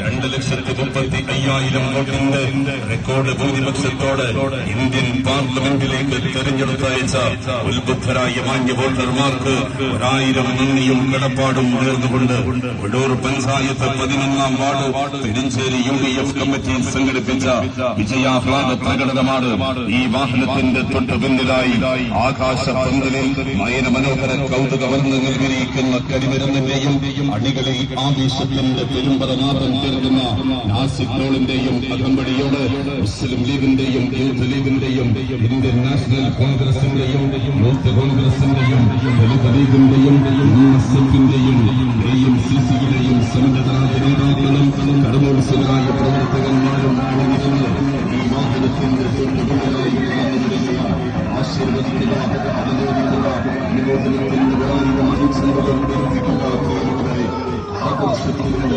രണ്ട് ലക്ഷത്തി മുപ്പത്തി അയ്യായിരം വോട്ടിന്റെ റെക്കോർഡ് ഭൂരിപക്ഷത്തോടെ ഇന്ത്യൻ പാർലമെന്റിലേക്ക് തെരഞ്ഞെടുത്തയച്ച ഉത്ബുദ്ധരായ മാന്യ വോട്ടർമാർക്ക് ഒരായിരം നന്ദിയും കടപ്പാടും നേർന്നുകൊണ്ട് വടൂർ പഞ്ചായത്ത് പതിനൊന്നാം ward Perinjeri U D F committee സംഘടിപ്പിച്ച വിജയാഹ്ലാദ പ്രകടനമാണ് ഈ വാഹനത്തിന്റെ തൊട്ടു പിന്നിലായി ആകാശ പന്തലിൽ നയന മനോഹര കൗതുകമെന്ന് നൽകിയിരിക്കുന്ന കരിമരുന്നിന്റെയും അടികളിൽ ആവേശത്തിന്റെ പെരുമ്പറനാഥം തീർക്കുന്ന നാസിക് ഡോളിന്റെയും അകമ്പടിയോട് മുസ്ലിം ലീഗിന്റെയും യൂത്ത് ലീഗിന്റെയും ഇന്ത്യൻ നാഷണൽ കോൺഗ്രസിന്റെയും യൂത്ത് കോൺഗ്രസിന്റെയും ദളിത് ലീഗിന്റെയും യുഎസ്എഫിന്റെയും എയും സി സിയുടെയും സന്നദ്ധരായ നേതാക്കളും കടമോത്സവരായ പ്രവർത്തകന്മാരും അണിനിരന്ന് ഈ വാഹനത്തിന്റെ ആശീർവദിക്കുക അനുമോദിക്കുക അനുമോദനത്തിന്റെ വർദ്ധിക്കുക പ്രിയമുള്ളവരെ ആഘോഷത്തിന്റെ